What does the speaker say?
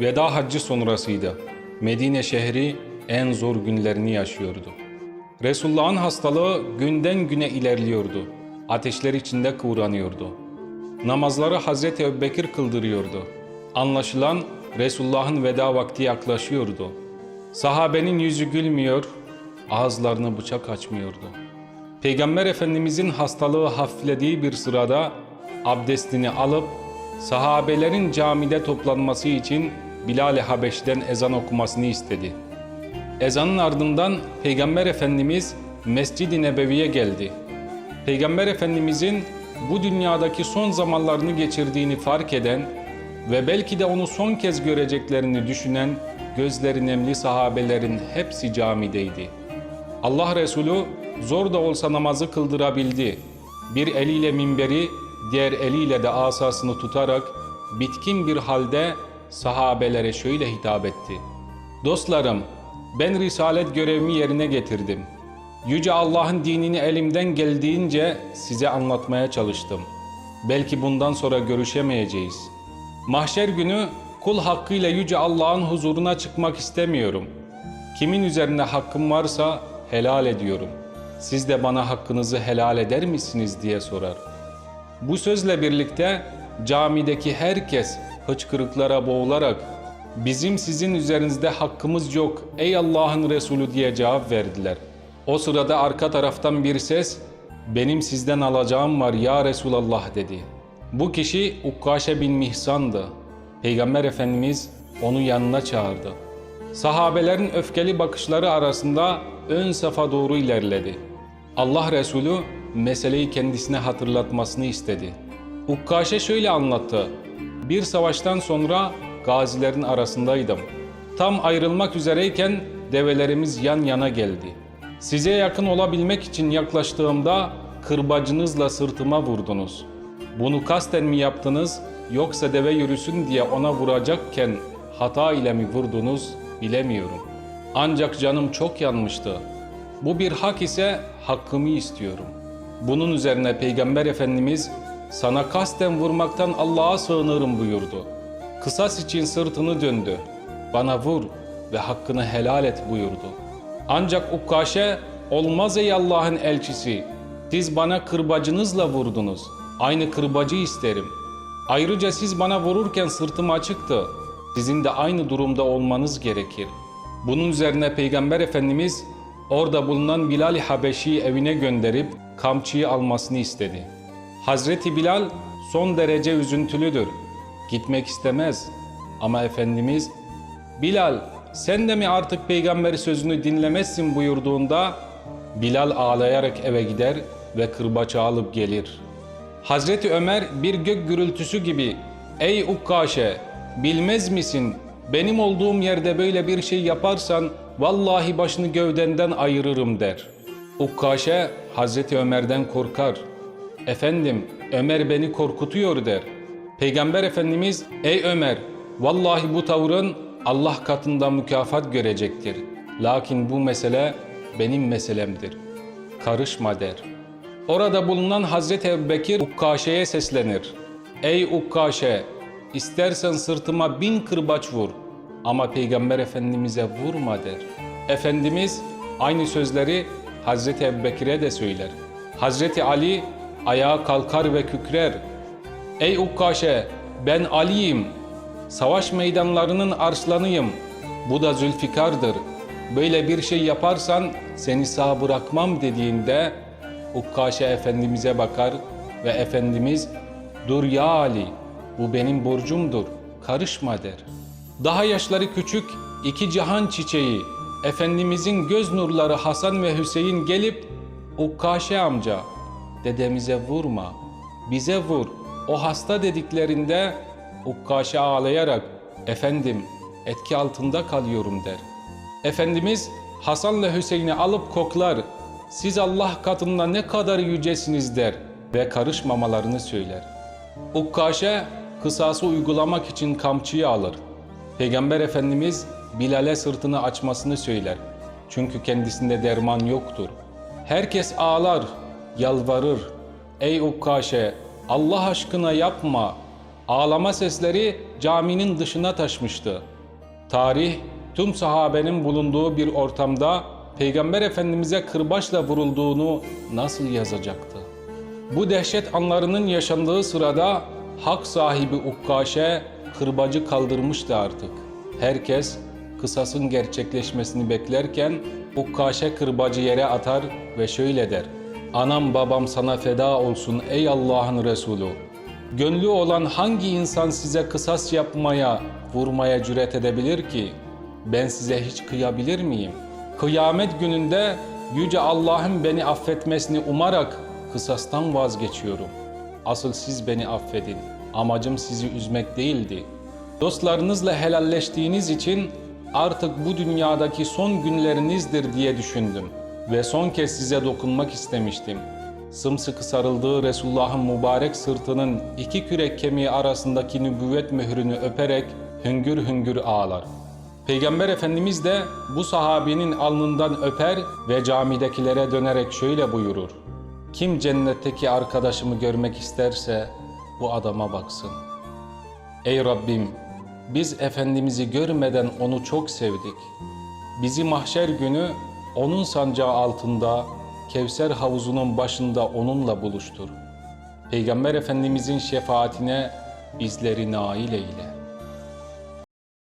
Veda haccı sonrasıydı. Medine şehri en zor günlerini yaşıyordu. Resulullah'ın hastalığı günden güne ilerliyordu. Ateşler içinde kıvranıyordu. Namazları Hazreti Ebubekir kıldırıyordu. Anlaşılan Resulullah'ın veda vakti yaklaşıyordu. Sahabenin yüzü gülmüyor, ağızlarını bıçak açmıyordu. Peygamber Efendimizin hastalığı hafiflediği bir sırada abdestini alıp sahabelerin camide toplanması için Bilal-i Habeş'ten ezan okumasını istedi. Ezanın ardından Peygamber Efendimiz Mescid-i Nebevi'ye geldi. Peygamber Efendimizin bu dünyadaki son zamanlarını geçirdiğini fark eden ve belki de onu son kez göreceklerini düşünen gözleri nemli sahabelerin hepsi camideydi. Allah Resulü zor da olsa namazı kıldırabildi. Bir eliyle minberi, diğer eliyle de asasını tutarak bitkin bir halde sahabelere şöyle hitap etti. Dostlarım, ben risalet görevimi yerine getirdim. Yüce Allah'ın dinini elimden geldiğince size anlatmaya çalıştım. Belki bundan sonra görüşemeyeceğiz. Mahşer günü kul hakkıyla Yüce Allah'ın huzuruna çıkmak istemiyorum. Kimin üzerine hakkım varsa helal ediyorum. Siz de bana hakkınızı helal eder misiniz diye sorar. Bu sözle birlikte camideki herkes hıçkırıklara boğularak bizim sizin üzerinizde hakkımız yok ey Allah'ın Resulü diye cevap verdiler. O sırada arka taraftan bir ses benim sizden alacağım var ya Resulallah dedi. Bu kişi Ukkaşe bin Mihsan'dı. Peygamber Efendimiz onu yanına çağırdı. Sahabelerin öfkeli bakışları arasında ön safa doğru ilerledi. Allah Resulü meseleyi kendisine hatırlatmasını istedi. Ukkaşe şöyle anlattı. Bir savaştan sonra gazilerin arasındaydım. Tam ayrılmak üzereyken develerimiz yan yana geldi. Size yakın olabilmek için yaklaştığımda kırbacınızla sırtıma vurdunuz. Bunu kasten mi yaptınız yoksa deve yürüsün diye ona vuracakken hata ile mi vurdunuz bilemiyorum. Ancak canım çok yanmıştı. Bu bir hak ise hakkımı istiyorum. Bunun üzerine Peygamber Efendimiz sana kasten vurmaktan Allah'a sığınırım buyurdu. Kısas için sırtını döndü. Bana vur ve hakkını helal et buyurdu. Ancak Ukkaşe olmaz ey Allah'ın elçisi. Siz bana kırbacınızla vurdunuz. Aynı kırbacı isterim. Ayrıca siz bana vururken sırtım açıktı. Sizin de aynı durumda olmanız gerekir. Bunun üzerine Peygamber Efendimiz orada bulunan Bilal-i Habeşi'yi evine gönderip kamçıyı almasını istedi. Hazreti Bilal son derece üzüntülüdür. Gitmek istemez. Ama Efendimiz Bilal sen de mi artık peygamber sözünü dinlemezsin buyurduğunda Bilal ağlayarak eve gider ve kırbaçı alıp gelir. Hazreti Ömer bir gök gürültüsü gibi Ey Ukkaşe bilmez misin benim olduğum yerde böyle bir şey yaparsan vallahi başını gövdenden ayırırım der. Ukkaşe Hazreti Ömer'den korkar. Efendim Ömer beni korkutuyor der. Peygamber Efendimiz ey Ömer vallahi bu tavrın Allah katında mükafat görecektir. Lakin bu mesele benim meselemdir. Karışma der. Orada bulunan Hazreti Ebubekir Ukkaşe'ye seslenir. Ey Ukkaşe istersen sırtıma bin kırbaç vur ama Peygamber Efendimiz'e vurma der. Efendimiz aynı sözleri Hazreti Ebubekir'e de söyler. Hazreti Ali ayağa kalkar ve kükrer. Ey Ukkaşe ben Ali'yim. Savaş meydanlarının arslanıyım. Bu da Zülfikar'dır. Böyle bir şey yaparsan seni sağ bırakmam dediğinde Ukkaşe Efendimiz'e bakar ve Efendimiz dur ya Ali bu benim borcumdur karışma der. Daha yaşları küçük iki cihan çiçeği Efendimizin göz nurları Hasan ve Hüseyin gelip Ukkaşe amca dedemize vurma bize vur o hasta dediklerinde Ukkaşe ağlayarak efendim etki altında kalıyorum der. Efendimiz Hasan'la Hüseyin'i alıp koklar. Siz Allah katında ne kadar yücesiniz der ve karışmamalarını söyler. Ukkaşe kısası uygulamak için kamçıyı alır. Peygamber Efendimiz Bilal'e sırtını açmasını söyler. Çünkü kendisinde derman yoktur. Herkes ağlar, yalvarır. Ey Ukkaşe Allah aşkına yapma. Ağlama sesleri caminin dışına taşmıştı. Tarih tüm sahabenin bulunduğu bir ortamda Peygamber Efendimiz'e kırbaçla vurulduğunu nasıl yazacaktı? Bu dehşet anlarının yaşandığı sırada hak sahibi Ukkaşe kırbacı kaldırmıştı artık. Herkes kısasın gerçekleşmesini beklerken Ukkaşe kırbacı yere atar ve şöyle der. Anam babam sana feda olsun ey Allah'ın Resulü. Gönlü olan hangi insan size kısas yapmaya, vurmaya cüret edebilir ki? Ben size hiç kıyabilir miyim? Kıyamet gününde Yüce Allah'ın beni affetmesini umarak kısastan vazgeçiyorum. Asıl siz beni affedin. Amacım sizi üzmek değildi. Dostlarınızla helalleştiğiniz için artık bu dünyadaki son günlerinizdir diye düşündüm. Ve son kez size dokunmak istemiştim. Sımsıkı sarıldığı Resulullah'ın mübarek sırtının iki kürek kemiği arasındaki nübüvvet mührünü öperek hüngür hüngür ağlar. Peygamber Efendimiz de bu sahabinin alnından öper ve camidekilere dönerek şöyle buyurur. Kim cennetteki arkadaşımı görmek isterse bu adama baksın. Ey Rabbim, biz Efendimiz'i görmeden onu çok sevdik. Bizi mahşer günü onun sancağı altında, Kevser havuzunun başında onunla buluştur. Peygamber Efendimizin şefaatine bizleri nail eyle.''